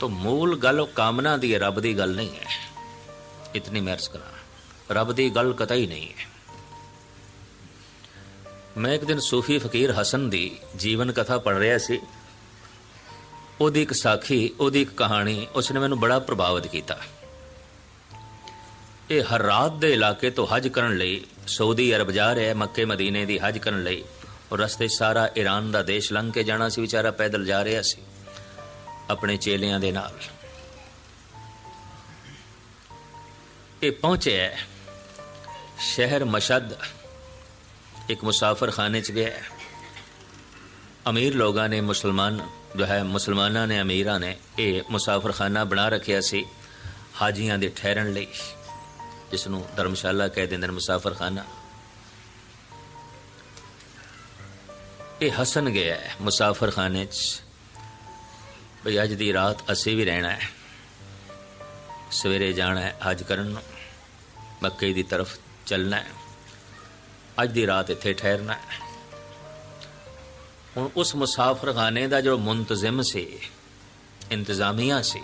ਤਾਂ ਮੂਲ ਗੱਲ ਉਹ ਕਾਮਨਾ ਦੀ ਹੈ, ਰੱਬ ਦੀ ਗੱਲ ਨਹੀਂ ਹੈ। ਇਤਨੀ ਮੈਂ ਅਰਜ਼ ਰੱਬ ਦੀ ਗੱਲ ਕਤਈ ਨਹੀਂ ਹੈ। ਮੈਂ ਇੱਕ ਦਿਨ ਸੂਫੀ ਫਕੀਰ ਹਸਨ ਦੀ ਜੀਵਨ ਕਥਾ ਪੜ੍ਹ ਰਿਹਾ ਸੀ। ਉਹਦੀ ਇੱਕ ਸਾਖੀ, ਉਹਦੀ ਇੱਕ ਕਹਾਣੀ, ਉਸਨੇ ਮੈਨੂੰ ਬੜਾ ਪ੍ਰਭਾਵਿਤ ਕੀਤਾ। ਇਹ ਹਰ ਰਾਤ ਦੇ ਇਲਾਕੇ ਤੋਂ ਹਜ ਕਰਨ ਲਈ, ਸਾਊਦੀ ਅਰਬ ਜਾ ਰਿਹਾ, ਮੱਕੇ ਮਦੀਨੇ ਦੀ ਹਜ ਕਰਨ ਲਈ, ਉਹ ਰਸਤੇ ਸਾਰਾ ਈਰਾਨ ਦਾ ਦੇਸ਼ ਲੰਘ ਕੇ ਜਾਣਾ ਸੀ, ਵਿਚਾਰਾ ਪੈਦਲ ਜਾ ਰਿਹਾ ਸੀ। ਆਪਣੇ ਚੇਲਿਆਂ ਦੇ ਨਾਲ। ਇਹ ਪਹੁੰਚਿਆ ਸ਼ਹਿਰ ਮਸ਼ਦ ਇੱਕ ਮੁਸਾਫਰ ਖਾਨੇ 'ਚ ਗਿਆ ਅਮੀਰ ਲੋਕਾਂ ਨੇ ਮੁਸਲਮਾਨ, ਜੋ ਹੈ, ਮੁਸਲਮਾਨਾਂ ਨੇ, ਅਮੀਰਾਂ ਨੇ ਇਹ ਮੁਸਾਫ਼ਰਖਾਨਾ ਬਣਾ ਰੱਖਿਆ ਸੀ ਹਾਜੀਆਂ ਦੇ ਠਹਿਰਨ ਲਈ ਜਿਸ ਨੂੰ ਧਰਮਸ਼ਾਲਾ ਕਹਿ ਦਿੰਦੇ ਨੇ ਮੁਸਾਫਰਖਾਨਾ। ਇਹ ਹਸਨ ਗਿਆ ਹੈ ਮੁਸਾਫਰ 'ਚ। ਬਈ ਅੱਜ ਦੀ ਰਾਤ ਅਸੀਂ ਵੀ ਰਹਿਣਾ ਹੈ। ਸਵੇਰੇ ਜਾਣਾ ਹੈ ਹਜ ਕਰਨ ਨੂੰ। ਮੱਕੇ ਦੀ ਤਰਫ ਚੱਲਣਾ ਹੈ। ਅੱਜ ਦੀ ਰਾਤ ਇੱਥੇ ਠਹਿਰਨਾ ਹੈ। ਹੁਣ ਉਸ ਮੁਸਾਫਰਖਾਨੇ ਦਾ ਜੋ ਮੁੰਤਜ਼ਮ ਸੀ, ਇੰਤਜ਼ਾਮੀਆ ਸੀ,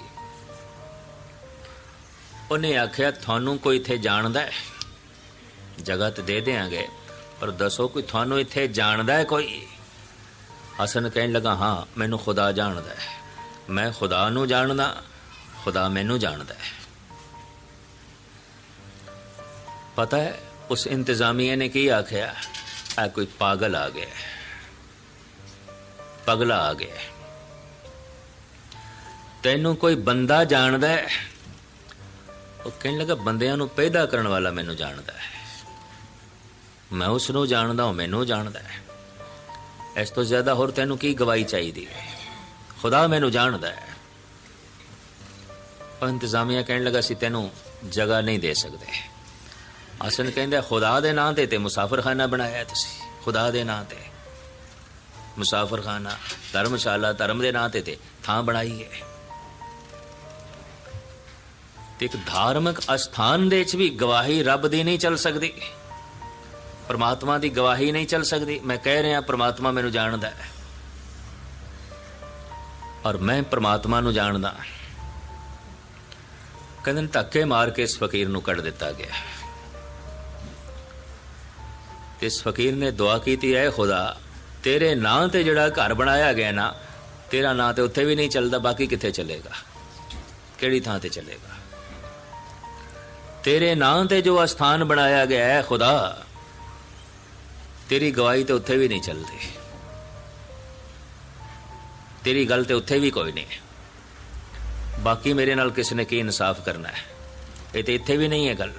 ਉਹਨੇ ਆਖਿਆ, ਤੁਹਾਨੂੰ ਕੋਈ ਇੱਥੇ ਜਾਣਦਾ ਹੈ? ਜਗ੍ਹਾ ਤੇ ਦੇ ਦੇਾਂਗੇ ਪਰ ਦੱਸੋ ਕੋਈ ਤੁਹਾਨੂੰ ਇੱਥੇ ਜਾਣਦਾ ਹੈ ਕੋਈ? ਹਸਨ ਕਹਿਣ ਲੱਗਾ, ਹਾਂ, ਮੈਨੂੰ ਖੁਦਾ ਜਾਣਦਾ ਹੈ। ਮੈਂ ਖੁਦਾ ਨੂੰ ਜਾਣਦਾ, ਖੁਦਾ ਮੈਨੂੰ ਜਾਣਦਾ ਹੈ। ਪਤਾ ਹੈ, ਉਸ ਇੰਤਜ਼ਾਮੀਏ ਨੇ ਕੀ ਆਖਿਆ? ਆ ਕੋਈ ਪਾਗਲ ਆ ਗਿਆ ਪਗਲਾ ਆ ਗਿਆ ਤੈਨੂੰ ਕੋਈ ਬੰਦਾ ਜਾਣਦਾ ਹੈ? ਉਹ ਕਹਿਣ ਲੱਗਾ, ਬੰਦਿਆਂ ਨੂੰ ਪੈਦਾ ਕਰਨ ਵਾਲਾ ਮੈਨੂੰ ਜਾਣਦਾ ਹੈ। ਮੈਂ ਉਸ ਨੂੰ ਜਾਣਦਾ ਹਾਂ ਮੈਨੂੰ ਜਾਣਦਾ ਹੈ। ਇਸ ਤੋਂ ਜ਼ਿਆਦਾ ਹੋਰ ਤੈਨੂੰ ਕੀ ਗਵਾਹੀ ਚਾਹੀਦੀ ਹੈ? ਖੁਦਾ ਮੈਨੂੰ ਜਾਣਦਾ ਹੈ। ਉਹ ਇੰਤਜ਼ਾਮੀਆ ਕਹਿਣ ਲੱਗਾ ਸੀ, ਤੈਨੂੰ ਜਗ੍ਹਾ ਨਹੀਂ ਦੇ ਸਕਦੇ। ਅਸਨ ਕਹਿੰਦਾ, ਖੁਦਾ ਦੇ ਨਾਂ ਤੇ ਤੇ ਮੁਸਾਫਰਖਾਨਾ ਬਣਾਇਆ ਤੁਸੀਂ। ਖੁਦਾ ਦੇ ਨਾਂ ਤੇ। ਮੁਸਾਫਰਖਾਨਾ ਧਰਮਸ਼ਾਲਾ ਧਰਮ ਦੇ ਨਾਂ ਤੇ ਤੇ ਥਾਂ ਬਣਾਈ ਹੈ। ਤੇ ਇੱਕ ਧਾਰਮਿਕ ਅਸਥਾਨ ਦੇ ਵਿੱਚ ਵੀ ਗਵਾਹੀ ਰੱਬ ਦੀ ਨਹੀਂ ਚੱਲ ਸਕਦੀ। ਪਰਮਾਤਮਾ ਦੀ ਗਵਾਹੀ ਨਹੀਂ ਚੱਲ ਸਕਦੀ। ਮੈਂ ਕਹਿ ਰਿਹਾ, ਪਰਮਾਤਮਾ ਮੈਨੂੰ ਜਾਣਦਾ ਹੈ। ਔਰ ਮੈਂ ਪਰਮਾਤਮਾ ਨੂੰ ਜਾਣਦਾ ਕਹਿੰਦੇ ਧੱਕੇ ਮਾਰ ਕੇ ਇਸ ਫਕੀਰ ਨੂੰ ਕੱਢ ਦਿੱਤਾ ਗਿਆ ਤੇ ਇਸ ਫਕੀਰ ਨੇ ਦੁਆ ਕੀਤੀ ਹੈ ਖੁਦਾ, ਤੇਰੇ ਨਾਂ ਤੇ ਜਿਹੜਾ ਘਰ ਬਣਾਇਆ ਗਿਆ ਨਾ, ਤੇਰਾ ਨਾਂ ਤੇ ਉੱਥੇ ਵੀ ਨਹੀਂ ਚੱਲਦਾ, ਬਾਕੀ ਕਿੱਥੇ ਚੱਲੇਗਾ? ਕਿਹੜੀ ਥਾਂ ਤੇ ਚੱਲੇਗਾ? ਤੇਰੇ ਨਾਂ ਤੇ ਜੋ ਅਸਥਾਨ ਬਣਾਇਆ ਗਿਆ ਹੈ ਖੁਦਾ, ਤੇਰੀ ਗਵਾਹੀ ਤੇ ਉੱਥੇ ਵੀ ਨਹੀਂ ਚੱਲਦੀ। ਤੇਰੀ ਗੱਲ ਤੇ ਉੱਥੇ ਵੀ ਕੋਈ ਨਹੀਂ। ਬਾਕੀ ਮੇਰੇ ਨਾਲ ਕਿਸ ਨੇ ਕੀ ਇਨਸਾਫ ਕਰਨਾ ਹੈ? ਇਹ ਤੇ ਇੱਥੇ ਵੀ ਨਹੀਂ ਹੈ ਗੱਲ।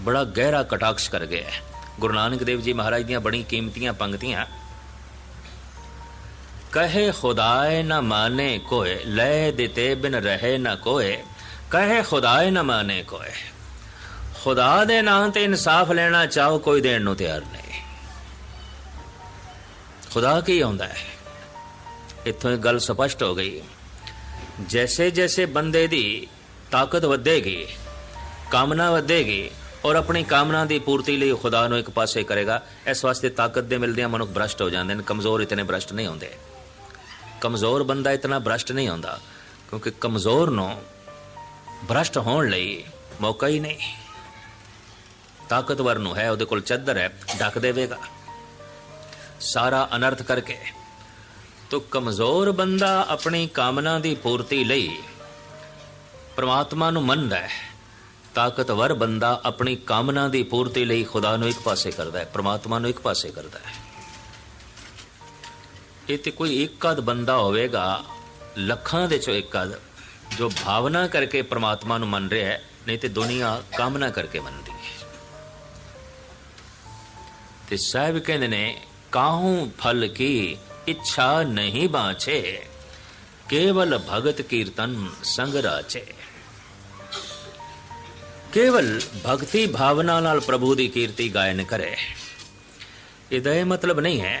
ਬੜਾ ਗਹਿਰਾ ਕਟਾਕਸ਼ ਕਰ ਗਿਆ ਹੈ। ਗੁਰੂ ਨਾਨਕ ਦੇਵ ਜੀ ਮਹਾਰਾਜ ਦੀਆਂ ਬੜੀ ਕੀਮਤੀਆਂ ਪੰਕਤੀਆਂ ਕਹੇ ਖੁਦਾਏ ਨਾ ਮਾਨੇ ਕੋਏ, ਲੈ ਦਿੱਤੇ ਬਿਨ ਰਹੇ ਨਾ ਕੋਏ। ਕਹੇ ਖੁਦਾਏ ਨਾ ਮਾਨੇ ਕੋਏ। ਖੁਦਾ ਦੇ ਨਾਂ ਤੇ ਇਨਸਾਫ ਲੈਣਾ ਚਾਹੋ, ਕੋਈ ਦੇਣ ਨੂੰ ਤਿਆਰ ਨਹੀਂ। ਖੁਦਾ ਕੀ ਆਉਂਦਾ ਹੈ? ਇੱਥੋਂ ਇੱਕ ਗੱਲ ਸਪਸ਼ਟ ਹੋ ਗਈ। ਜੈਸੇ ਜੈਸੇ ਬੰਦੇ ਦੀ ਤਾਕਤ ਵਧੇਗੀ, ਕਾਮਨਾ ਵਧੇਗੀ ਔਰ ਆਪਣੀ ਕਾਮਨਾ ਦੀ ਪੂਰਤੀ ਲਈ ਖੁਦਾ ਨੂੰ ਇੱਕ ਪਾਸੇ ਕਰੇਗਾ, ਇਸ ਵਾਸਤੇ ਤਾਕਤ ਦੇ ਮਿਲਦਿਆਂ ਮਨੁੱਖ ਭ੍ਰਸ਼ਟ ਹੋ ਜਾਂਦੇ ਨੇ, ਕਮਜ਼ੋਰ ਇਤਨੇ ਭ੍ਰਸ਼ਟ ਨਹੀਂ ਹੁੰਦੇ। ਕਮਜ਼ੋਰ ਬੰਦਾ ਇਤਨਾ ਭ੍ਰਸ਼ਟ ਨਹੀਂ ਹੁੰਦਾ, ਕਿਉਂਕਿ ਕਮਜ਼ੋਰ ਨੂੰ ਭ੍ਰਸ਼ਟ ਹੋਣ ਲਈ ਮੌਕਾ ਹੀ ਨਹੀਂ। ਤਾਕਤਵਰ ਨੂੰ ਹੈ, ਉਹਦੇ ਕੋਲ ਚੱਦਰ ਹੈ ਢੱਕ ਦੇਵੇਗਾ। ਸਾਰਾ ਅਨਰਥ ਕਰਕੇ ਤੋ ਕਮਜ਼ੋਰ ਬੰਦਾ ਆਪਣੀ ਕਾਮਨਾ ਦੀ ਪੂਰਤੀ ਲਈ ਪ੍ਰਮਾਤਮਾ ਨੂੰ ਮੰਨਦਾ ਹੈ। ਤਾਕਤਵਰ ਬੰਦਾ ਆਪਣੀ ਕਾਮਨਾ ਦੀ ਪੂਰਤੀ ਲਈ ਖੁਦਾ ਨੂੰ ਇੱਕ ਪਾਸੇ ਕਰਦਾ ਹੈ, ਪ੍ਰਮਾਤਮਾ ਨੂੰ ਇੱਕ ਪਾਸੇ ਕਰਦਾ ਹੈ। ਇਹ ਤੇ ਕੋਈ ਇੱਕ ਅੱਧ ਬੰਦਾ ਹੋਵੇਗਾ, ਲੱਖਾਂ ਦੇ ਚੋਂ ਇੱਕ ਅੱਧ, ਜੋ ਭਾਵਨਾ ਕਰਕੇ ਪ੍ਰਮਾਤਮਾ ਨੂੰ ਮੰਨ ਰਿਹਾ ਹੈ, ਨਹੀਂ ਤੇ ਦੁਨੀਆ ਕਾਮਨਾ ਕਰਕੇ ਮੰਨਦੀ ਹੈ। ਤੇ ਸਾਹਿਬ ਕਹਿੰਦੇ ਨੇ, ਕਾਹੂ ਫਲ ਕੀ ਇੱਛਾ ਨਹੀਂ ਬਾਛੇ ਕੇਵਲ ਭਗਤ ਕੀਰਤਨ ਸੰਗ ਰਾਚੇ ਕੇਵਲ ਭਗਤੀ ਭਾਵਨਾ ਨਾਲ ਪ੍ਰਭੂ ਦੀ ਕੀਰਤੀ ਗਾਇਨ ਕਰੇ ਇਹਦਾ ਇਹ ਮਤਲਬ ਨਹੀਂ ਹੈ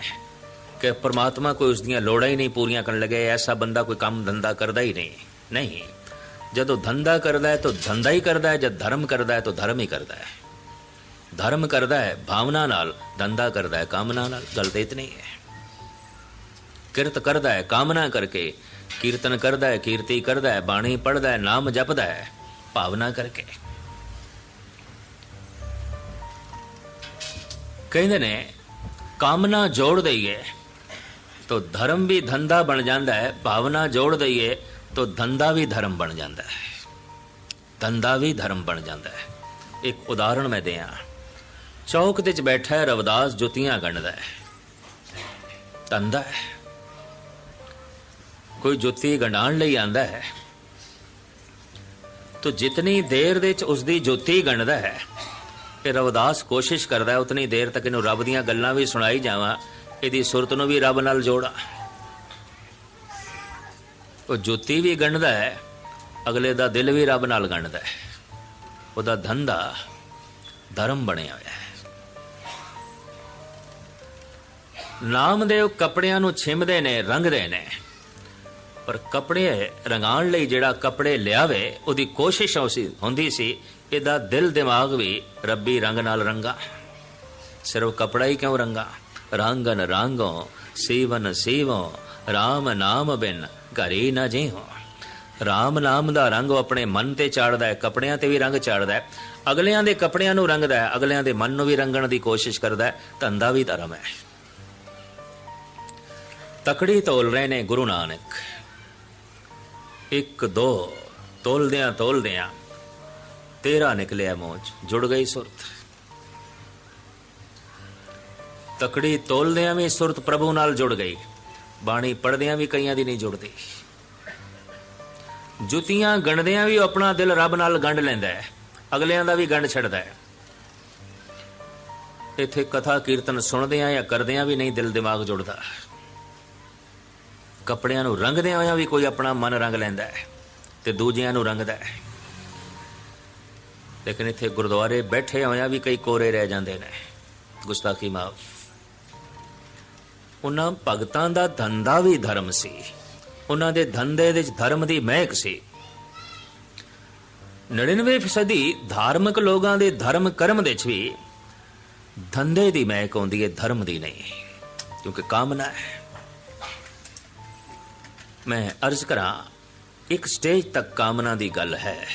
ਕਿ ਪ੍ਰਮਾਤਮਾ ਕੋਈ ਉਸ ਦੀਆਂ ਲੋੜਾਂ ਹੀ ਨਹੀਂ ਪੂਰੀਆਂ ਕਰਨ ਲੱਗੇ ਐਸਾ ਬੰਦਾ ਕੋਈ ਕੰਮ ਧੰਦਾ ਕਰਦਾ ਹੀ ਨਹੀਂ ਨਹੀਂ ਜਦੋਂ ਧੰਦਾ ਕਰਦਾ ਹੈ ਤਾਂ ਧੰਦਾ ਹੀ ਕਰਦਾ ਹੈ ਜਦ ਧਰਮ ਕਰਦਾ ਹੈ ਤਾਂ ਧਰਮ ਹੀ ਕਰਦਾ ਹੈ ਧਰਮ ਕਰਦਾ ਹੈ ਭਾਵਨਾ ਨਾਲ ਧੰਦਾ ਕਰਦਾ ਹੈ ਕਾਮਨਾ ਨਾਲ ਗੱਲ ਤੇ ਇਤਨੀ ਹੈ ਕਿਰਤ ਕਰਦਾ ਹੈ, ਕਾਮਨਾ ਕਰਕੇ। ਕੀਰਤਨ ਕਰਦਾ ਹੈ, ਕੀਰਤੀ ਕਰਦਾ ਹੈ, ਬਾਣੀ ਪੜਦਾ ਹੈ, ਨਾਮ ਜਪਦਾ ਹੈ, ਭਾਵਨਾ ਕਰਕੇ। ਕਹਿੰਦੇ ਨੇ, ਕਾਮਨਾ ਜੋੜ ਦਈਏ, ਤੋ ਧਰਮ ਵੀ ਧੰਦਾ ਬਣ ਜਾਂਦਾ ਹੈ, ਭਾਵਨਾ ਜੋੜ ਦਈਏ, ਤੋ ਧੰਦਾ ਵੀ ਧਰਮ ਬਣ ਜਾਂਦਾ ਹੈ। ਧੰਦਾ ਵੀ ਧਰਮ ਬਣ ਜਾਂਦਾ ਹੈ। ਇੱਕ ਉਦਾਹਰਣ ਮੈਂ ਦਿਆਂ। ਚੌਕ ਦੇ ਵਿੱਚ ਬੈਠਾ ਹੈ ਰਵਦਾਸ ਜੁੱਤੀਆਂ ਗੰਢਦਾ ਹੈ। ਧੰਦਾ ਹੈ। ਕੋਈ ਜੁੱਤੀ ਗੰਢਾਣ ਲਈ ਆਂਦਾ ਹੈ, ਤੋ ਜਿਤਨੀ ਦੇਰ ਦੇ ਵਿੱਚ ਉਸ ਦੀ ਜੁੱਤੀ ਗੰਢਦਾ ਹੈ ਇਹ ਰਵਦਾਸ ਕੋਸ਼ਿਸ਼ ਕਰਦਾ ਹੈ ਉਤਨੀ ਦੇਰ ਤੱਕ ਇਹਨੂੰ ਰੱਬ ਦੀਆਂ ਗੱਲਾਂ ਵੀ ਸੁਣਾਈ ਜਾਵਾਂ, ਇਹਦੀ ਸੁਰਤ ਨੂੰ ਵੀ ਰੱਬ ਨਾਲ ਜੋੜਾਂ। ਉਹ ਜੁੱਤੀ ਵੀ ਗੰਢਦਾ ਹੈ, ਅਗਲੇ ਦਾ ਦਿਲ ਵੀ ਰੱਬ ਨਾਲ ਗੰਢਦਾ ਹੈ। ਉਹਦਾ ਧੰਦਾ ਧਰਮ ਬਣਿਆ ਹੋਇਆ ਹੈ। ਨਾਮਦੇਵ ਕੱਪੜਿਆਂ ਨੂੰ ਛਿੰਮਦੇ ਨੇ, ਰੰਗਦੇ ਨੇ। ਪਰ ਕੱਪੜੇ ਰੰਗਾਉਣ ਲਈ ਜਿਹੜਾ ਕੱਪੜੇ ਲਿਆਵੇ ਉਹਦੀ ਕੋਸ਼ਿਸ਼ ਹੁੰਦੀ ਸੀ ਇਹਦਾ ਦਿਲ ਦਿਮਾਗ ਵੀ ਰੱਬੀ ਰੰਗ ਨਾਲ ਰੰਗਾ ਸਿਰਫ ਕੱਪੜਾ ਹੀ ਕਿਉਂ ਰੰਗਾ ਰੰਗਨ ਰਾਂਗੋ ਸੀਵਨ ਸੀਵੋ RAM ਨਾਮ ਬਿਨ ਘਰੇ ਨਾ ਜੀਹੋ RAM ਨਾਮ ਦਾ ਰੰਗ ਉਹ ਆਪਣੇ ਮਨ ਤੇ ਚਾੜਦਾ ਹੈ ਕਪੜਿਆਂ ਤੇ ਵੀ ਰੰਗ ਚਾੜਦਾ ਹੈ ਅਗਲਿਆਂ ਦੇ ਕੱਪੜਿਆਂ ਨੂੰ ਰੰਗਦਾ ਹੈ ਅਗਲਿਆਂ ਦੇ ਮਨ ਨੂੰ ਵੀ ਰੰਗਣ ਦੀ ਕੋਸ਼ਿਸ਼ ਕਰਦਾ ਹੈ ਧੰਦਾ ਵੀ ਧਰਮ ਹੈ ਤਕੜੀ ਤੋਲ ਰਹੇ ਨੇ ਗੁਰੂ ਨਾਨਕ ਇੱਕ ਦੋ ਤੋਲਦਿਆਂ ਤੋਲਦਿਆਂ ਤੇਰਾ ਨਿਕਲਿਆ ਮੋਚ, ਜੁੜ ਗਈ ਸੁਰਤ। ਤਕੜੀ ਤੋਲਦਿਆਂ ਵੀ ਸੁਰਤ ਪ੍ਰਭੂ ਨਾਲ ਜੁੜ ਗਈ, ਬਾਣੀ ਪੜਦਿਆਂ ਵੀ ਕਈਆਂ ਦੀ ਨਹੀਂ ਜੁੜਦੀ। ਜੁੱਤੀਆਂ ਗੰਢਦਿਆਂ ਵੀ ਆਪਣਾ ਦਿਲ ਰੱਬ ਨਾਲ ਗੰਢ ਲੈਂਦਾ ਹੈ, ਅਗਲਿਆਂ ਦਾ ਵੀ ਗੰਢ ਛੱਡਦਾ ਹੈ। ਇੱਥੇ ਕਥਾ ਕੀਰਤਨ ਸੁਣਦਿਆਂ ਜਾਂ ਕਰਦਿਆਂ ਵੀ ਨਹੀਂ ਦਿਲ ਦਿਮਾਗ ਜੁੜਦਾ। ਕੱਪੜਿਆਂ ਨੂੰ ਰੰਗਦਿਆਂ ਹੋਇਆਂ ਵੀ ਕੋਈ ਆਪਣਾ ਮਨ ਰੰਗ ਲੈਂਦਾ ਹੈ ਤੇ ਦੂਜਿਆਂ ਨੂੰ ਰੰਗਦਾ ਹੈ। ਲੇਕਿਨ ਇੱਥੇ ਗੁਰਦੁਆਰੇ ਬੈਠੇ ਹੋਇਆਂ ਵੀ ਕਈ ਕੋਰੇ ਰਹਿ ਜਾਂਦੇ ਨੇ। ਗੁਸਤਾਖੀ ਮਾਫ। ਉਹਨਾਂ ਭਗਤਾਂ ਦਾ ਧੰਦਾ ਵੀ ਧਰਮ ਸੀ। ਉਹਨਾਂ ਦੇ ਧੰਦੇ ਵਿੱਚ ਧਰਮ ਦੀ ਮਹਿਕ ਸੀ। 99% ਧਾਰਮਿਕ ਲੋਕਾਂ ਦੇ ਧਰਮ ਕਰਮ ਦੇ ਵਿੱਚ ਵੀ ਧੰਦੇ ਦੀ ਮਹਿਕ ਆਉਂਦੀ ਹੈ, ਧਰਮ ਦੀ ਨਹੀਂ। ਕਿਉਂਕਿ ਕਾਮਨਾ ਹੈ। ਮੈਂ ਅਰਜ਼ ਕਰਾਂ, ਇੱਕ ਸਟੇਜ ਤੱਕ ਕਾਮਨਾ ਦੀ ਗੱਲ ਹੈ।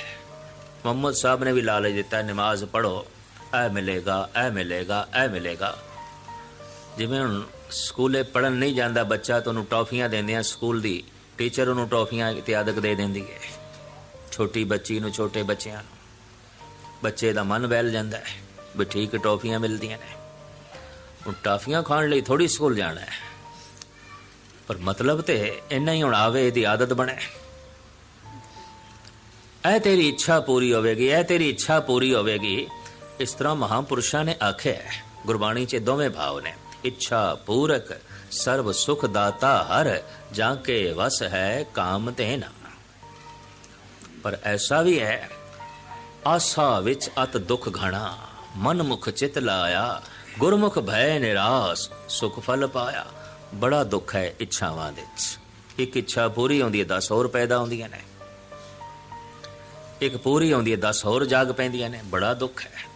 ਮੁਹੰਮਦ ਸਾਹਿਬ ਨੇ ਵੀ ਲਾਲਚ ਦਿੱਤਾ, ਨਮਾਜ਼ ਪੜੋ ਐ ਮਿਲੇਗਾ ਐ ਮਿਲੇਗਾ ਐ ਮਿਲੇਗਾ। ਜਿਵੇਂ ਹੁਣ ਸਕੂਲੇ ਪੜਨ ਨਹੀਂ ਜਾਂਦਾ ਬੱਚਾ ਤਾਂ ਉਹਨੂੰ ਟੌਫੀਆਂ ਦਿੰਦੇ ਆ, ਸਕੂਲ ਦੀ ਟੀਚਰ ਉਹਨੂੰ ਟੌਫੀਆਂ ਇਤਿਆਦਕ ਦੇ ਦਿੰਦੀ ਹੈ। ਛੋਟੀ ਬੱਚੀ ਨੂੰ, ਛੋਟੇ ਬੱਚਿਆਂ ਨੂੰ। ਬੱਚੇ ਦਾ ਮਨ ਬਹਿਲ ਜਾਂਦਾ ਹੈ ਵੀ ਠੀਕ ਟੌਫੀਆਂ ਮਿਲਦੀਆਂ ਨੇ। ਹੁਣ ਟੌਫੀਆਂ ਖਾਣ ਲਈ ਥੋੜੀ ਸਕੂਲ ਜਾਣਾ ਹੈ। ਪਰ ਮਤਲਬ ਤੇ ਇੰਨਾ ਹੀ ਹੁਣ ਆਵੇ, ਇਹਦੀ ਆਦਤ ਬਣੇ। ਐ ਤੇਰੀ ਇੱਛਾ ਪੂਰੀ ਹੋਵੇਗੀ, ਐ ਤੇਰੀ ਇੱਛਾ ਪੂਰੀ ਹੋਵੇਗੀ। ਇਸ ਤਰ੍ਹਾਂ ਮਹਾਪੁਰਸ਼ਾਂ ਨੇ ਆਖਿਆ ਗੁਰਬਾਣੀ 'ਚ ਦੋਵੇਂ ਭਾਵ ਨੇ, ਇੱਛਾ ਪੂਰਕ ਸਰਬ ਸੁਖ ਦਾਤਾ ਹਰ, ਜਾਂ ਕੇ ਵਸ ਹੈ ਕਾਮ ਤੇ ਨਾ। ਪਰ ਐਸਾ ਵੀ ਹੈ, ਆਸਾ ਵਿੱਚ ਅਤ ਦੁਖ ਘਣਾ ਮਨ ਮੁਖ ਚਿਤ ਲਾਇਆ, ਗੁਰਮੁਖ ਭੈ ਨਿਰਾਸ, ਸੁਖ ਫਲ ਪਾਇਆ। ਬੜਾ ਦੁੱਖ ਹੈ ਇੱਛਾਵਾਂ ਦੇ ਵਿੱਚ। ਇੱਕ ਇੱਛਾ ਪੂਰੀ ਹੁੰਦੀ ਹੈ 10 ਹੋਰ ਪੈਦਾ ਹੁੰਦੀਆਂ ਨੇ। ਇੱਕ ਪੂਰੀ ਹੁੰਦੀ ਹੈ 10 ਹੋਰ ਜਾਗ ਪੈਂਦੀਆਂ ਨੇ। ਬੜਾ ਦੁੱਖ ਹੈ।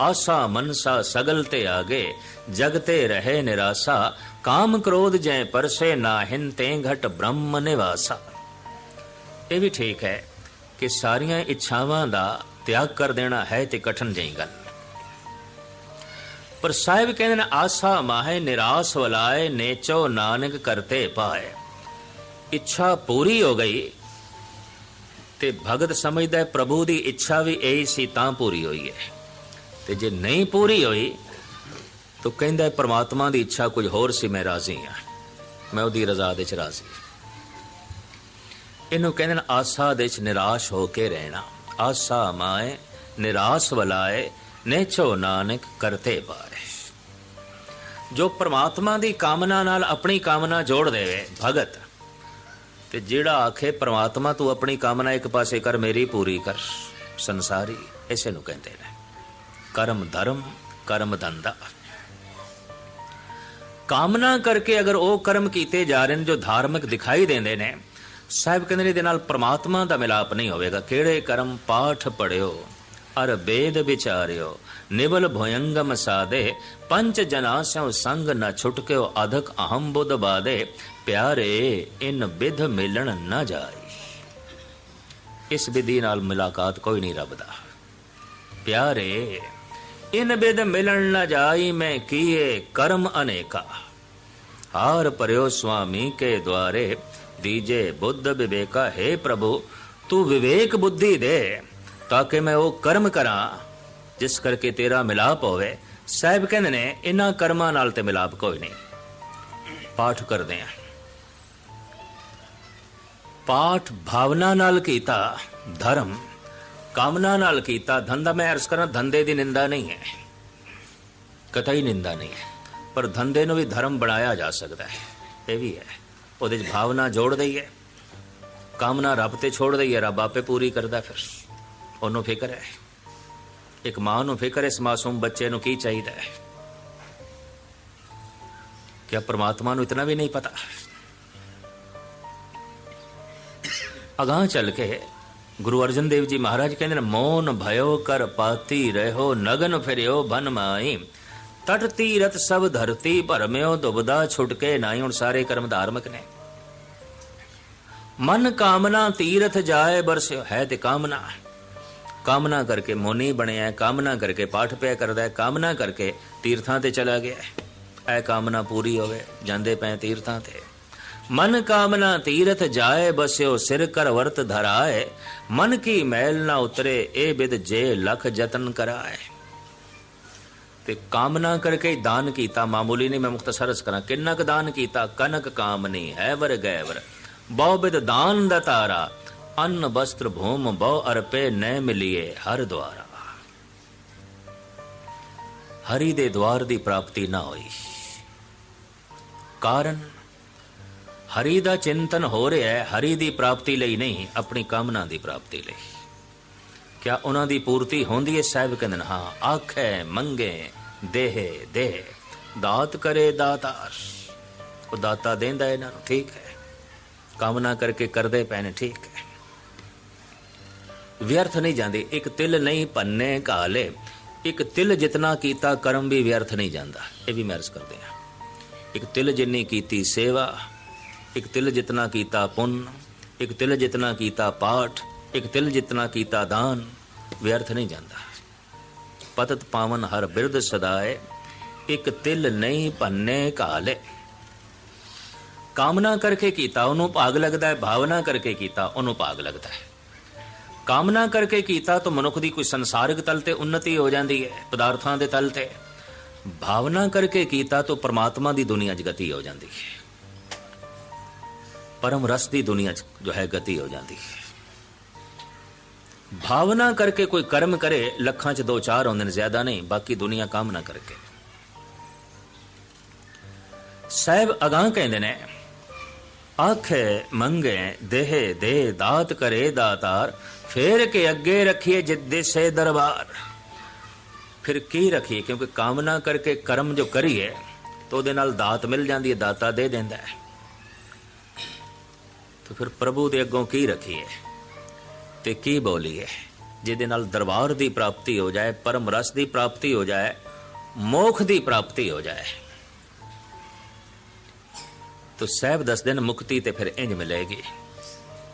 ਆਸਾ ਮਨਸਾ ਸਗਲ ਤੇ ਆਗੇ, ਜਗ ਤੇ ਰਹੇ ਨਿਰਾਸਾ। ਕਾਮ ਕ੍ਰੋਧ ਜੈ ਪਰਸੇ ਨਾਹਿਨ ਤੇ ਘਟ ਬ੍ਰਹਮ ਨਿਵਾਸਾ। ਇਹ ਵੀ ਠੀਕ ਹੈ ਕਿ ਸਾਰੀਆਂ ਇੱਛਾਵਾਂ ਦਾ ਤਿਆਗ ਕਰ ਦੇਣਾ ਹੈ ਤੇ ਕਠਨ ਜਈ ਗੱਲ। ਪਰ ਸਾਹਿਬ ਕਹਿੰਦੇ ਨੇ, ਆਸਾ ਮਾਹੇ, ਨਿਰਾਸ ਵਲਾਏ, ਨੇਚੋ ਨਾਨਕ ਕਰਤੇ ਪਾਏ। ਇੱਛਾ ਪੂਰੀ ਹੋ ਗਈ ਤੇ ਭਗਤ ਸਮਝਦਾ ਹੈ, ਪ੍ਰਭੂ ਦੀ ਇੱਛਾ ਵੀ ਇਹੀ ਸੀ, ਤਾਂ ਪੂਰੀ ਹੋਈ ਹੈ। ਤੇ ਜੇ ਨਹੀਂ ਪੂਰੀ ਹੋਈ, ਤਾਂ ਕਹਿੰਦਾ ਹੈ, ਪ੍ਰਮਾਤਮਾ ਦੀ ਇੱਛਾ ਕੁਝ ਹੋਰ ਸੀ, ਮੈਂ ਰਾਜ਼ੀ ਹਾਂ। ਮੈਂ ਉਹਦੀ ਰਜ਼ਾ ਦੇ ਚ ਰਾਜ਼ੀ ਇਹਨੂੰ ਕਹਿੰਦੇ ਨੇ, ਆਸਾ ਦੇ ਚ ਨਿਰਾਸ਼ ਹੋ ਕੇ ਰਹਿਣਾ। ਆਸਾ ਮਾਏ ਨਿਰਾਸ਼ ਵਲਾਏ, ਨੇਚੋ ਨਾਨਕ ਕਰਤੇ ਪਾਏ। ਜੋ ਪ੍ਰਮਾਤਮਾ ਦੀ ਕਾਮਨਾ ਨਾਲ ਆਪਣੀ ਕਾਮਨਾ ਜੋੜ ਦੇਵੇ, ਭਗਤ। ਤੇ ਜਿਹੜਾ ਆਖੇ, ਪ੍ਰਮਾਤਮਾ, ਤੂੰ ਆਪਣੀ ਕਾਮਨਾ ਇੱਕ ਪਾਸੇ ਕਰ, ਮੇਰੀ ਪੂਰੀ ਕਰ। ਸੰਸਾਰੀ ਇਸੇ ਨੂੰ ਕਹਿੰਦੇ ਨੇ। ਕਰਮ ਧਰਮ, ਕਰਮ ਦੰਦਾ ਕਾਮਨਾ ਕਰਕੇ ਅਗਰ ਉਹ ਕਰਮ ਕੀਤੇ ਜਾ ਰਹੇ ਨੇ, ਜੋ ਧਾਰਮਿਕ ਦਿਖਾਈ ਦਿੰਦੇ ਨੇ, ਸਾਹਿਬ ਕਹਿੰਦੇ ਨੇ, ਇਹਦੇ ਨਾਲ ਪ੍ਰਮਾਤਮਾ ਦਾ ਮਿਲਾਪ ਨਹੀਂ ਹੋਵੇਗਾ। ਕਿਹੜੇ ਕਰਮ ਪਾਠ ਪੜਿਓ ਅਰ ਬੇਦ ਵਿਚਾਰਿਓ ਨਿਵਲ ਭਯੰਗਮ ਸਾਦੇ ਪੰਚ ਜਨਾ ਸਿਉ ਸੰਗ ਨ ਛੁਟਕਿਓ ਅਧਕ ਅਹੰ ਬੁਧ ਬਾਦੇ ਪਿਆਰੇ ਇਨ ਵਿਧ ਮਿਲਣ ਨਾ ਜਾਏ ਇਸ ਵਿਧੀ ਨਾਲ ਮੁਲਾਕਾਤ ਕੋਈ ਨਹੀਂ ਰੱਬ ਦਾ ਪਿਆਰੇ ਇਨ ਬਿਦ ਮਿਲਣ ਨਾ ਜਾਈ ਮੈਂ ਕੀਏ ਕਰਮ ਅਨੇਕਾ ਹਾਰ ਪਰਿਓ ਸੁਆਮੀ ਕੇ ਦੁਆਰੇ ਦੀਜੇ ਬੁੱਧ ਵਿਵੇਕਾ ਹੈ ਪ੍ਰਭੂ ਤੂੰ ਵਿਵੇਕ ਬੁੱਧੀ ਦੇ ਤਾਂ ਕਿ ਮੈਂ ਉਹ ਕਰਮ ਕਰਾਂ, ਜਿਸ ਕਰਕੇ ਤੇਰਾ ਮਿਲਾਪ ਹੋਵੇ। ਸਾਹਿਬ ਕਹਿੰਦੇ ਨੇ ਇਹਨਾਂ ਕਰਮਾਂ ਨਾਲ ਤੇ ਮਿਲਾਪ ਕੋਈ ਨਹੀਂ। ਪਾਠ ਕਰਦੇ ਆ ਪਾਠ ਭਾਵਨਾ ਨਾਲ ਕੀਤਾ, ਧਰਮ। ਕਾਮਨਾ ਨਾਲ ਕੀਤਾ ਧੰਦਾ ਮੈਂ ਅਰਜ਼ ਕਰਾਂ ਧੰਦੇ ਦੀ ਨਿੰਦਾ ਨਹੀਂ ਹੈ। ਕਤਈ ਨਿੰਦਾ ਨਹੀਂ ਹੈ। ਪਰ ਧੰਦੇ ਨੂੰ ਵੀ ਧਰਮ ਬਣਾਇਆ ਜਾ ਸਕਦਾ ਹੈ। ਇਹ ਵੀ ਹੈ। ਉਹਦੇ 'ਚ ਭਾਵਨਾ ਜੋੜ ਦਈਏ ਕਾਮਨਾ ਰੱਬ ਤੇ ਛੋੜ ਦਈਏ ਰੱਬ ਆਪੇ ਪੂਰੀ ਕਰਦਾ ਫਿਰ। ਉਹਨੂੰ ਫਿਕਰ ਹੈ। ਇੱਕ ਮਾਂ ਨੂੰ ਫਿਕਰ ਇਸ ਮਾਸੂਮ ਬੱਚੇ ਨੂੰ ਕੀ ਚਾਹੀਦਾ ਹੈ? ਕਿ ਪ੍ਰਮਾਤਮਾ ਨੂੰ ਇਤਨਾ ਵੀ ਨਹੀਂ ਪਤਾ? ਅਗਾਹ ਚੱਲ ਕੇ ਗੁਰੂ ਅਰਜਨ ਦੇਵ ਜੀ ਮਹਾਰਾਜ ਕਹਿੰਦੇ ਨੇ, ਮੌਨ ਭਇਓ ਕਰ ਪਾਤੀ ਰਹੋ, ਨਗਨ ਫਿਰਿਓ ਬਨ ਮਾਈ। ਤਟ ਤੀਰਤ ਸਭ ਧਰਤੀ ਭਰਮਿਓ, ਦੁਬਦਾ ਛੁਟਕੇ ਨਾਈ। ਹੁਣ ਸਾਰੇ ਕਰਮ ਧਾਰਮਿਕ ਨੇ। ਮਨ ਕਾਮਨਾ ਤੀਰਥ ਜਾਏ, ਬਰਸਿਓ ਹੈ ਤੇ ਕਾਮਨਾ। ਕਾਮਨਾ ਕਰਕੇ ਮੋਨੀ ਬਣਿਆ ਹੈ, ਕਾਮਨਾ ਕਰਕੇ ਪਾਠ ਪਿਆ ਕਰਦਾ ਹੈ ਕਾਮਨਾ ਕਰਕੇ ਤੀਰਥਾਂ ਤੇ ਚਲਾ ਗਿਆ। ਹੈ। ਇਹ ਕਾਮਨਾ ਪੂਰੀ ਹੋਵੇ ਜਾਂਦੇ ਪਏ ਤੀਰਥਾਂ ਤੇ। ਮਨ ਕਾਮਨਾ ਤੀਰਥ ਜਾਏ ਬਸਿਓ ਸਿਰ ਕਰ ਵਰਤ ਧਰਾਏ। ਮਨ ਕੀ ਮੈਲ ਨਾ ਉਤਰੇ ਇਹ ਬਿਦ ਜੇ ਲਖ ਯਤਨ ਕਰਾਏ। ਤੇ ਕਾਮਨਾ ਕਰਕੇ ਦਾਨ ਕੀਤਾ ਮਾਮੂਲੀ ਨਹੀਂ ਮੈਂ ਮੁਖਤਸਰਸ ਕਰਾਂ। ਕਿੰਨਾ ਕੁ ਦਾਨ ਕੀਤਾ ਕਨਕ ਕਾਮਨੀ ਹੈ ਵਰ। ਗੈਵਰ ਬਹੁ ਬਿਦ ਦਾਨ ਦਾ ਤਾਰਾ ਅੰਨ ਵਸਤਰ ਭੂਮ ਬਹੁ ਅਰਪੇ ਨੈ ਮਿਲੀਏ ਹਰ ਦਵਾਰਾ ਹਰੀ ਦੇ ਦਵਾਰ ਦੀ ਪ੍ਰਾਪਤੀ ਨਾ ਹੋਈ। ਕਾਰਨ, ਹਰੀ ਦਾ ਚਿੰਤਨ ਹੋ ਰਿਹਾ ਹੈ, ਹਰੀ ਦੀ ਪ੍ਰਾਪਤੀ ਲਈ ਨਹੀਂ, ਆਪਣੀ ਕਾਮਨਾ ਦੀ ਪ੍ਰਾਪਤੀ ਲਈ। ਕਿਆ ਉਹਨਾਂ ਦੀ ਪੂਰਤੀ ਹੁੰਦੀ ਹੈ? ਸਾਹਿਬ ਕਹਿੰਦੇ ਨੇ, ਹਾਂ, ਆਖੇ, ਮੰਗੇ, ਦੇਹ ਦੇਹ, ਦਾਤ ਕਰੇ ਦਾਤਾਰ। ਉਹ ਦਾਤਾ ਦੇਂਦਾ ਇਹਨਾਂ ਨੂੰ, ਠੀਕ ਹੈ। ਕਾਮਨਾ ਕਰਕੇ ਕਰਦੇ ਪਏ ਨੇ, ਠੀਕ ਹੈ। ਵਿਅਰਥ ਨਹੀਂ ਜਾਂਦੇ। ਇੱਕ ਤਿਲ ਨਹੀਂ ਪੰਨੇ ਕਾਲੇ ਇੱਕ ਤਿਲ ਜਿਤਨਾ ਕੀਤਾ ਕਰਮ ਵੀ ਵਿਅਰਥ ਨਹੀਂ ਜਾਂਦਾ। ਇਹ ਵੀ ਮੈਰਜ਼ ਕਰਦੇ ਹਾਂ। ਇੱਕ ਤਿਲ ਜਿੰਨੀ ਕੀਤੀ ਸੇਵਾ, ਇੱਕ ਤਿਲ ਜਿਤਨਾ ਕੀਤਾ ਪੁੰਨ, ਇੱਕ ਤਿਲ ਜਿਤਨਾ ਕੀਤਾ ਪਾਠ, ਇੱਕ ਤਿਲ ਜਿਤਨਾ ਕੀਤਾ ਦਾਨ, ਵਿਅਰਥ ਨਹੀਂ ਜਾਂਦਾ। ਪਤਤ ਪਾਵਨ ਹਰ ਬਿਰਧ ਸਦਾਏ, ਇੱਕ ਤਿਲ ਨਹੀਂ ਪੰਨੇ ਕਾਲੇ ਕਾਮਨਾ ਕਰਕੇ ਕੀਤਾ, ਉਹਨੂੰ ਭਾਗ ਲੱਗਦਾ ਹੈ, ਭਾਵਨਾ ਕਰਕੇ ਕੀਤਾ, ਉਹਨੂੰ ਭਾਗ ਲੱਗਦਾ ਹੈ। ਕਾਮਨਾ ਕਰਕੇ ਕੀਤਾ ਤਾਂ ਮਨੁੱਖ ਦੀ ਕੋਈ ਸੰਸਾਰਿਕ ਤਲ ਤੇ ਉન્નਤੀ ਹੋ ਜਾਂਦੀ ਹੈ, ਪਦਾਰਥਾਂ ਦੇ ਤਲ ਤੇ। ਭਾਵਨਾ ਕਰਕੇ ਕੀਤਾ ਤਾਂ ਪਰਮਾਤਮਾ ਦੀ ਦੁਨੀਆ 'ਚ ਗਤੀ ਹੋ ਜਾਂਦੀ ਹੈ। ਪਰਮ ਰਸ ਦੀ ਦੁਨੀਆ 'ਚ ਜੋ ਹੈ, ਗਤੀ ਹੋ ਜਾਂਦੀ ਹੈ। ਭਾਵਨਾ ਕਰਕੇ ਕੋਈ ਕਰਮ ਕਰੇ, ਲੱਖਾਂ 'ਚ ਦੋ ਚਾਰ ਹੁੰਦੇ ਨੇ, ਜ਼ਿਆਦਾ ਨਹੀਂ, ਬਾਕੀ ਦੁਨੀਆ ਕਾਮਨਾ ਕਰਕੇ। ਸਾਹਿਬ ਅਗਾਹ ਕਹਿੰਦੇ ਨੇ ਆਖੇ, ਮੰਗੇ, ਦੇਹ ਦੇ ਦਾਤ ਕਰੇ ਦਾਤਾਰ, ਫੇਰ ਕੇ ਅੱਗੇ ਰੱਖੀਏ ਜਿੱਦੇ ਸੇ ਦਰਬਾਰ। ਫਿਰ ਕੀ ਰੱਖੀਏ? ਕਿਉਂਕਿ ਕਾਮਨਾ ਕਰਕੇ ਕਰਮ ਜੋ ਕਰੀਏ, ਤਾਂ ਉਹਦੇ ਨਾਲ ਦਾਤ ਮਿਲ ਜਾਂਦੀ ਹੈ, ਦਾਤਾ ਦੇ ਦਿੰਦਾ ਹੈ। ਤਾਂ ਫਿਰ ਪ੍ਰਭੂ ਦੇ ਅੱਗੋਂ ਕੀ ਰੱਖੀਏ? ਤੇ ਕੀ ਬੋਲੀਏ? ਜਿਹਦੇ ਨਾਲ ਦਰਬਾਰ ਦੀ ਪ੍ਰਾਪਤੀ ਹੋ ਜਾਏ, ਪਰਮ ਰਸ ਦੀ ਪ੍ਰਾਪਤੀ ਹੋ ਜਾਏ, ਮੋਖ ਦੀ ਪ੍ਰਾਪਤੀ ਹੋ ਜਾਏ। ਤੋ ਸਹਿਬ ਦੱਸਦੇ ਨੇ ਮੁਕਤੀ ਤੇ ਫਿਰ ਇੰਜ ਮਿਲੇਗੀ।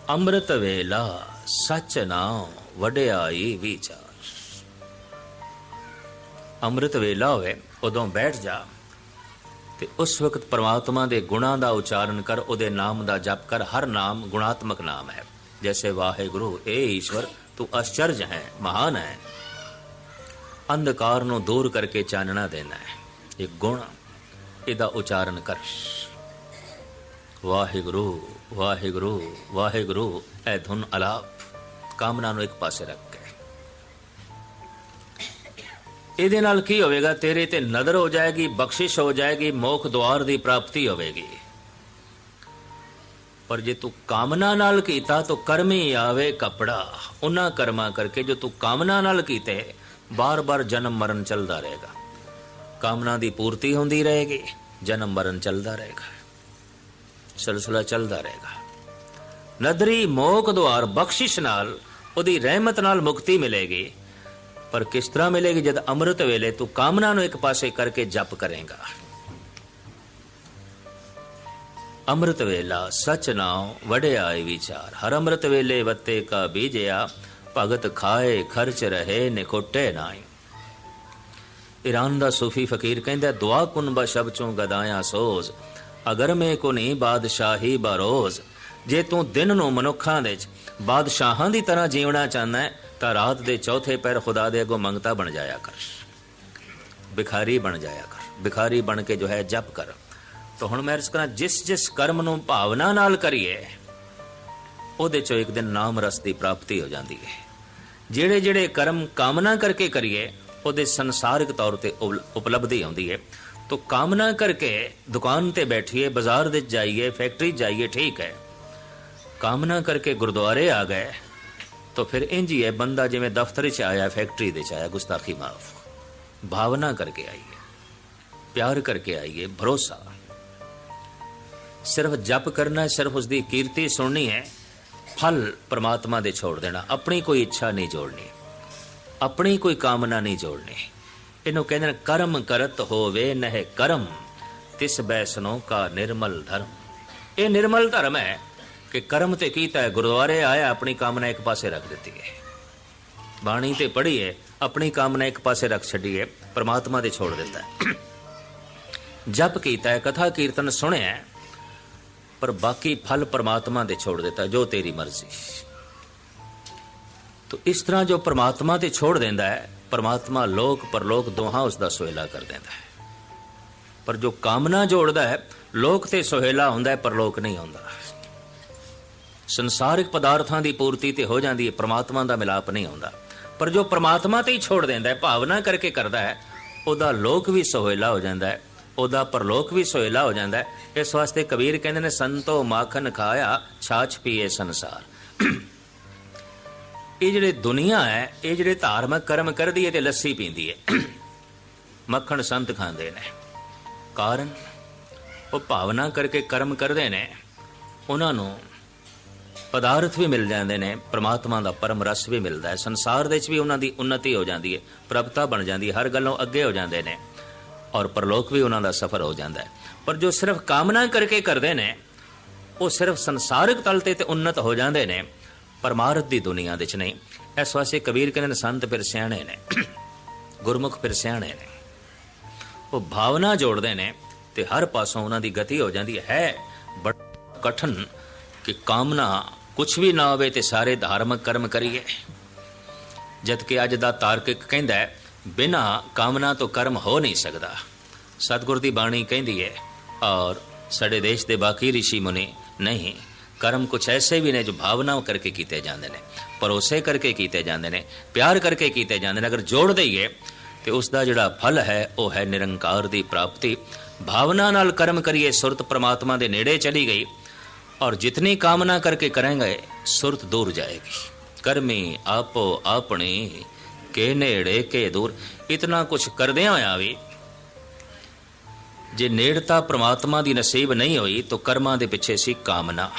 ਅੰਮ੍ਰਿਤ ਵੇਲਾ ਸਚ ਨਾਮ ਵਡਿਆਈ ਵਿਚਾਰ। ਅੰਮ੍ਰਿਤ ਵੇਲਾ ਹੋਵੇ, ਉਦੋਂ ਬੈਠ ਜਾ ਤੇ ਉਸ ਵਕਤ ਪ੍ਰਮਾਤਮਾ ਦੇ ਗੁਣਾਂ ਦਾ ਉਚਾਰਨ ਕਰ, ਉਹਦੇ ਨਾਮ ਦਾ ਜਪ ਕਰ। ਹਰ ਨਾਮ ਗੁਣਾਤਮਕ ਨਾਮ ਹੈ। ਜੈਸੇ ਵਾਹਿਗੁਰੂ, ਏ ਈਸ਼ਵਰ, ਤੂੰ ਅਚਰਜ ਹੈ, ਮਹਾਨ ਹੈ। ਅੰਧਕਾਰ ਨੂੰ ਦੂਰ ਕਰਕੇ ਚਾਨਣਾ ਦੇਣਾ ਹੈ। ਇਹ ਗੁਣ, ਇਹਦਾ ਉਚਾਰਨ ਕਰ। ਵਾਹਿਗੁਰੂ ਵਾਹਿਗੁਰੂ ਵਾਹਿਗੁਰੂ, ਐ ਧੁਨ ਅਲਾਪ, ਕਾਮਨਾ ਨੂੰ ਇੱਕ ਪਾਸੇ ਰੱਖ ਕੇ। ਇਹਦੇ ਨਾਲ ਕੀ ਹੋਵੇਗਾ? ਤੇਰੇ ਤੇ ਨਜ਼ਰ ਹੋ ਜਾਏਗੀ, ਬਖਸ਼ਿਸ਼ ਹੋ ਜਾਏਗੀ, ਮੋਖ ਦੁਆਰ ਦੀ ਪ੍ਰਾਪਤੀ ਹੋਵੇਗੀ। ਪਰ ਜੇ ਤੂੰ ਕਾਮਨਾ ਨਾਲ ਕੀਤਾ, ਤਾਂ ਕਰਮੀ ਆਵੇ ਕਪੜਾ। ਉਹਨਾਂ ਕਰਮਾਂ ਕਰਕੇ ਜੋ ਤੂੰ ਕਾਮਨਾ ਨਾਲ ਕੀਤੇ, ਬਾਰ-ਬਾਰ ਜਨਮ ਮਰਨ ਚੱਲਦਾ ਰਹੇਗਾ। ਕਾਮਨਾ ਦੀ ਪੂਰਤੀ ਹੁੰਦੀ ਰਹੇਗੀ, ਜਨਮ ਮਰਨ ਚੱਲਦਾ ਰਹੇਗਾ। ਸਿਲਸਿਲਾ ਚੱਲਦਾ ਰਹੇਗਾ। ਨਦਰੀ ਮੋਖ ਦੁਆਰ ਬਖਸ਼ਿਸ਼ ਨਾਲ ਉਹਦੀ ਰਹਿਮਤ ਨਾਲ ਮੁਕਤੀ ਮਿਲੇਗੀ। ਪਰ ਕਿਸ ਤਰ੍ਹਾਂ ਮਿਲੇਗੀ ਜਦ ਅੰਮ੍ਰਿਤ ਵੇਲੇ ਤੂੰ ਕਾਮਨਾ ਨੂੰ ਇੱਕ ਪਾਸੇ ਕਰਕੇ ਜਪ ਕਰੇਗਾ? ਅੰਮ੍ਰਿਤ ਵੇਲਾ ਸਚ ਨਾਉ ਵਡਿਆਈ ਵਿਚਾਰ। ਹਰ ਅੰਮ੍ਰਿਤ ਵੇਲੇ ਵੱਤੇ ਕਾ ਬੀਜਿਆ, ਭਗਤ ਖਾਏ ਖਰਚ ਰਹੇ ਨਿਕੋਟੇ ਨਾਈ ਈਰਾਨ ਦਾ ਸੂਫੀ ਫਕੀਰ ਕਹਿੰਦਾ, ਦੁਆ ਕੁਨਬਾ ਬਸ਼ਬ ਚੋਂ ਗਦਾਇਆ ਸੋਜ਼। ਅਗਰ ਮੈਂ ਕੋ ਨਹੀਂ ਬਾਦਸ਼ਾਹੀ ਬਰੋਜ਼, ਜੇ ਤੂੰ ਦਿਨ ਨੂੰ ਮਨੁੱਖਾਂ ਦੇ ਚ ਬਾਦਸ਼ਾਹਾਂ ਦੀ ਤਰ੍ਹਾਂ ਜੀਵਣਾ ਚਾਹੁੰਦਾ ਹੈ, ਤਾਂ ਰਾਤ ਦੇ ਚੌਥੇ ਪੈਰ ਖੁਦਾ ਦੇ ਅੱਗੋਂ ਮੰਗਤਾ ਬਣ ਜਾਇਆ ਕਰ। ਭਿਖਾਰੀ ਬਣ ਜਾਇਆ ਕਰ। ਭਿਖਾਰੀ ਬਣ ਕੇ ਜੋ ਹੈ ਜਪ ਕਰ। ਤਾਂ ਹੁਣ ਮੈਂ ਅਰਜ਼ ਕਰਾਂ, ਜਿਸ ਜਿਸ ਕਰਮ ਨੂੰ ਭਾਵਨਾ ਨਾਲ ਕਰੀਏ, ਉਹਦੇ ਚੋਂ ਇੱਕ ਦਿਨ ਨਾਮ ਰਸ ਦੀ ਪ੍ਰਾਪਤੀ ਹੋ ਜਾਂਦੀ ਹੈ। ਜਿਹੜੇ ਜਿਹੜੇ ਕਰਮ ਕਾਮਨਾ ਕਰਕੇ ਕਰੀਏ, ਉਹਦੇ ਸੰਸਾਰਿਕ ਤੌਰ ਤੇ ਉਪਲਬਧੀ ਆਉਂਦੀ ਹੈ। ਤੋ ਕਾਮਨਾ ਕਰਕੇ ਦੁਕਾਨ ਤੇ ਬੈਠੀਏ ਬਾਜ਼ਾਰ ਦੇ ਜਾਈਏ ਫੈਕਟਰੀ ਜਾਈਏ ਠੀਕ ਹੈ ਕਾਮਨਾ ਕਰਕੇ ਗੁਰਦੁਆਰੇ ਆ ਗਏ ਤਾਂ ਫਿਰ ਇੰਜ ਹੀ ਹੈ ਬੰਦਾ ਜਿਵੇਂ ਦਫ਼ਤਰ 'ਚ ਆਇਆ ਫੈਕਟਰੀ ਦੇ 'ਚ ਆਇਆ ਗੁਸਤਾਖੀ ਮਾਫ ਭਾਵਨਾ ਕਰਕੇ ਆਈਏ ਪਿਆਰ ਕਰਕੇ ਆਈਏ ਭਰੋਸਾ ਸਿਰਫ ਜਪ ਕਰਨਾ ਹੈ ਸਿਰਫ ਉਸ ਦੀ ਕੀਰਤੀ ਸੁਣਨੀ ਹੈ ਫਲ ਪ੍ਰਮਾਤਮਾ ਦੇ ਛੋੜ ਦੇਣਾ ਆਪਣੀ ਕੋਈ ਇੱਛਾ ਨਹੀਂ ਜੋੜਨੀ ਆਪਣੀ ਕੋਈ ਕਾਮਨਾ ਨਹੀਂ ਜੋੜਨੀ ਇਹਨੂੰ ਕਹਿੰਦੇ ਨੇ, ਕਰਮ ਕਰਤ ਹੋਵੇ ਨਹਿ ਕਰਮ, ਤਿਸ ਬੈਸਨੋ ਕਾ ਨਿਰਮਲ ਧਰਮ। ਇਹ ਨਿਰਮਲ ਧਰਮ ਹੈ ਕਿ ਕਰਮ ਤੇ ਕੀਤਾ ਹੈ? ਗੁਰਦੁਆਰੇ ਆਇਆ, ਆਪਣੀ ਕਾਮਨਾ ਇੱਕ ਪਾਸੇ ਰੱਖ ਦਿੱਤੀ ਹੈ। ਬਾਣੀ ਤੇ ਪੜ੍ਹੀ ਹੈ, ਆਪਣੀ ਕਾਮਨਾ ਇੱਕ ਪਾਸੇ ਰੱਖ ਛੱਡੀ ਹੈ, ਪ੍ਰਮਾਤਮਾ ਦੇ ਛੋੜ ਦਿੱਤਾ ਹੈ। ਜਪ ਕੀਤਾ ਹੈ, ਕਥਾ ਕੀਰਤਨ ਸੁਣਿਆ ਪਰ ਬਾਕੀ ਫਲ ਪਰਮਾਤਮਾ ਦੇ ਛੋੜ ਦਿੱਤਾ, ਜੋ ਤੇਰੀ ਮਰਜ਼ੀ। ਤੋ ਇਸ ਤਰ੍ਹਾਂ ਜੋ ਪਰਮਾਤਮਾ ਤੇ ਛੋੜ ਦਿੰਦਾ ਹੈ ਪਰਮਾਤਮਾ ਲੋਕ ਪਰਲੋਕ ਦੋਹਾਂ ਉਸ ਦਾ ਸੁਹੇਲਾ ਕਰ ਦਿੰਦਾ ਹੈ। ਪਰ ਜੋ ਕਾਮਨਾ ਜੋੜਦਾ ਹੈ, ਲੋਕ ਤੇ ਸੁਹੇਲਾ ਹੁੰਦਾ ਹੈ, ਪਰਲੋਕ ਨਹੀਂ ਹੁੰਦਾ। ਸੰਸਾਰਿਕ ਪਦਾਰਥਾਂ ਦੀ ਪੂਰਤੀ ਤੇ ਹੋ ਜਾਂਦੀ ਹੈ, ਪ੍ਰਮਾਤਮਾ ਦਾ ਮਿਲਾਪ ਨਹੀਂ ਹੁੰਦਾ। ਪਰ ਜੋ ਪ੍ਰਮਾਤਮਾ ਤੇ ਹੀ ਛੋੜ ਦਿੰਦਾ ਹੈ, ਭਾਵਨਾ ਕਰਕੇ ਕਰਦਾ ਹੈ, ਉਹਦਾ ਲੋਕ ਵੀ ਸੁਹੇਲਾ ਹੋ ਜਾਂਦਾ ਹੈ, ਉਹਦਾ ਪਰਲੋਕ ਵੀ ਸੁਹੇਲਾ ਹੋ ਜਾਂਦਾ ਹੈ। ਇਸ ਵਾਸਤੇ ਕਬੀਰ ਕਹਿੰਦੇ ਨੇ, ਸੰਤੋ ਮਾਖਨ ਖਾਇਆ, ਛਾਛ ਪੀਏ ਸੰਸਾਰ। ਇਹ ਜਿਹੜੇ ਦੁਨੀਆ ਹੈ, ਇਹ ਜਿਹੜੇ ਧਾਰਮਿਕ ਕਰਮ ਕਰਦੀ ਹੈ ਤੇ ਲੱਸੀ ਪੀਂਦੀ ਹੈ। ਮੱਖਣ ਸੰਤ ਖਾਂਦੇ ਨੇ। ਕਾਰਨ? ਉਹ ਭਾਵਨਾ ਕਰਕੇ ਕਰਮ ਕਰਦੇ ਨੇ। ਉਹਨਾਂ ਨੂੰ ਪਦਾਰਥ ਵੀ ਮਿਲ ਜਾਂਦੇ ਨੇ, ਪ੍ਰਮਾਤਮਾ ਦਾ ਪਰਮ ਰਸ ਵੀ ਮਿਲਦਾ ਹੈ। ਸੰਸਾਰ ਦੇ ਵਿੱਚ ਵੀ ਉਹਨਾਂ ਦੀ ਉન્નਤੀ ਹੋ ਜਾਂਦੀ ਹੈ, ਪ੍ਰਭਤਾ ਬਣ ਜਾਂਦੀ ਹੈ, ਹਰ ਗੱਲੋਂ ਅੱਗੇ ਹੋ ਜਾਂਦੇ ਨੇ ਔਰ ਪਰਲੋਕ ਵੀ ਉਹਨਾਂ ਦਾ ਸਫਰ ਹੋ ਜਾਂਦਾ ਹੈ। ਪਰ ਜੋ ਸਿਰਫ ਕਾਮਨਾ ਕਰਕੇ ਕਰਦੇ ਨੇ, ਉਹ ਸਿਰਫ ਸੰਸਾਰਿਕ ਤਲ ਤੇ ਤੇ ਉન્નਤ ਹੋ ਜਾਂਦੇ ਨੇ। ਪਰਮਾਰਥ ਦੀ ਦੁਨੀਆ ਦੇ ਵਿੱਚ ਨਹੀਂ। ਇਸ ਵਾਸਤੇ ਕਬੀਰ ਕਹਿੰਦੇ ਨੇ, ਸੰਤ ਫਿਰ ਸਿਆਣੇ ਨੇ, ਗੁਰਮੁਖ ਫਿਰ ਸਿਆਣੇ ਨੇ। ਉਹ ਭਾਵਨਾ ਜੋੜਦੇ ਨੇ ਤੇ ਹਰ ਪਾਸੋਂ ਉਹਨਾਂ ਦੀ ਗਤੀ ਹੋ ਜਾਂਦੀ ਹੈ। ਬੜਾ ਕਠਨ ਕਿ ਕਾਮਨਾ ਕੁਝ ਵੀ ਨਾ ਹੋਵੇ ਤੇ ਸਾਰੇ ਧਾਰਮਿਕ ਕਰਮ ਕਰੀਏ। ਜਦ ਕਿ ਅੱਜ ਦਾ ਤਾਰਕਿਕ ਕਹਿੰਦਾ ਹੈ, ਬਿਨਾ ਕਾਮਨਾ ਤੋਂ ਕਰਮ ਹੋ ਨਹੀਂ ਸਕਦਾ। ਸਤਿਗੁਰ ਦੀ ਬਾਣੀ ਕਹਿੰਦੀ ਹੈ, ਔਰ ਸਾਡੇ ਦੇਸ਼ ਦੇ ਬਾਕੀ ઋષਿ ਮੁਨੀ ਨਹੀਂ। ਕਰਮ ਕੁਛ ਐਸੇ ਵੀ ਨੇ ਜੋ ਭਾਵਨਾ ਕਰਕੇ ਕੀਤੇ ਜਾਂਦੇ ਨੇ, ਭਰੋਸੇ ਕਰਕੇ ਕੀਤੇ ਜਾਂਦੇ ਨੇ, ਪਿਆਰ ਕਰਕੇ ਕੀਤੇ ਜਾਂਦੇ ਨੇ, ਅਗਰ ਜੋੜ ਦਈਏ, ਤੇ ਉਸ ਦਾ ਜਿਹੜਾ ਫਲ ਹੈ, ਉਹ ਹੈ ਨਿਰੰਕਾਰ ਦੀ ਪ੍ਰਾਪਤੀ। ਭਾਵਨਾ ਨਾਲ ਕਰਮ ਕਰੀਏ, ਸੁਰਤ ਪ੍ਰਮਾਤਮਾ ਦੇ ਨੇੜੇ ਚਲੀ ਗਈ, ਔਰ ਜਿਤਨੀ ਕਾਮਨਾ ਕਰਕੇ ਕਰਾਂਗੇ, ਸੁਰਤ ਦੂਰ ਜਾਏਗੀ। ਕਰਮੀ ਆਪੋ ਆਪਣੇ, ਕੇ ਨੇੜੇ ਕੇ ਦੂਰ। ਇਤਨਾ ਕੁਛ ਕਰਦਿਆਂ ਹੋਇਆ ਵੀ, ਜੇ ਨੇੜਤਾ ਪ੍ਰਮਾਤਮਾ ਦੀ ਨਸੀਬ ਨਹੀਂ ਹੋਈ, ਤਾਂ ਕਰਮਾਂ ਦੇ ਪਿੱਛੇ ਸੀ ਕਾਮਨਾ।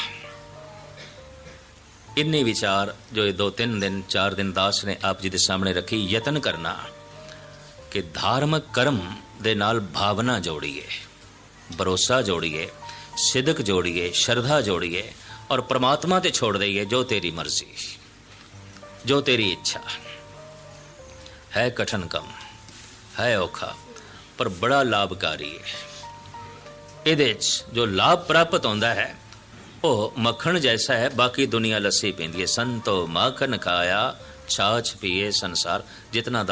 ਇੰਨੇ ਵਿਚਾਰ ਜੋ ਇਹ ਦੋ ਤਿੰਨ ਦਿਨ, ਚਾਰ ਦਿਨ ਦਾਸ ਨੇ ਆਪ ਜੀ ਦੇ ਸਾਹਮਣੇ ਰੱਖੀ, ਯਤਨ ਕਰਨਾ ਕਿ ਧਾਰਮਿਕ ਕਰਮ ਦੇ ਨਾਲ ਭਾਵਨਾ ਜੋੜੀਏ, ਭਰੋਸਾ ਜੋੜੀਏ, ਸਿਦਕ ਜੋੜੀਏ, ਸ਼ਰਧਾ ਜੋੜੀਏ ਔਰ ਪ੍ਰਮਾਤਮਾ ਤੇ ਛੋੜ ਦਈਏ ਜੋ ਤੇਰੀ ਮਰਜ਼ੀ, ਜੋ ਤੇਰੀ ਇੱਛਾ। ਹੈ ਕਠਨ ਕੰਮ, ਹੈ ਔਖਾ, ਪਰ ਬੜਾ ਲਾਭਕਾਰੀ ਹੈ ਇਹਦੇ 'ਚ ਜੋ ਲਾਭ ਪ੍ਰਾਪਤ ਹੁੰਦਾ ਹੈ ਉਹ ਮੱਖਣ ਜੈਸਾ ਹੈ, ਬਾਕੀ ਦੁਨੀਆ ਲੱਸੀ ਪੀਂਦੀ ਹੈ। ਸੰਤੋ ਮਾਖਨ ਖਾਇਆ, ਛਾਛ ਪੀਏ ਸੰਸਾਰ, ਜਿਤਨਾ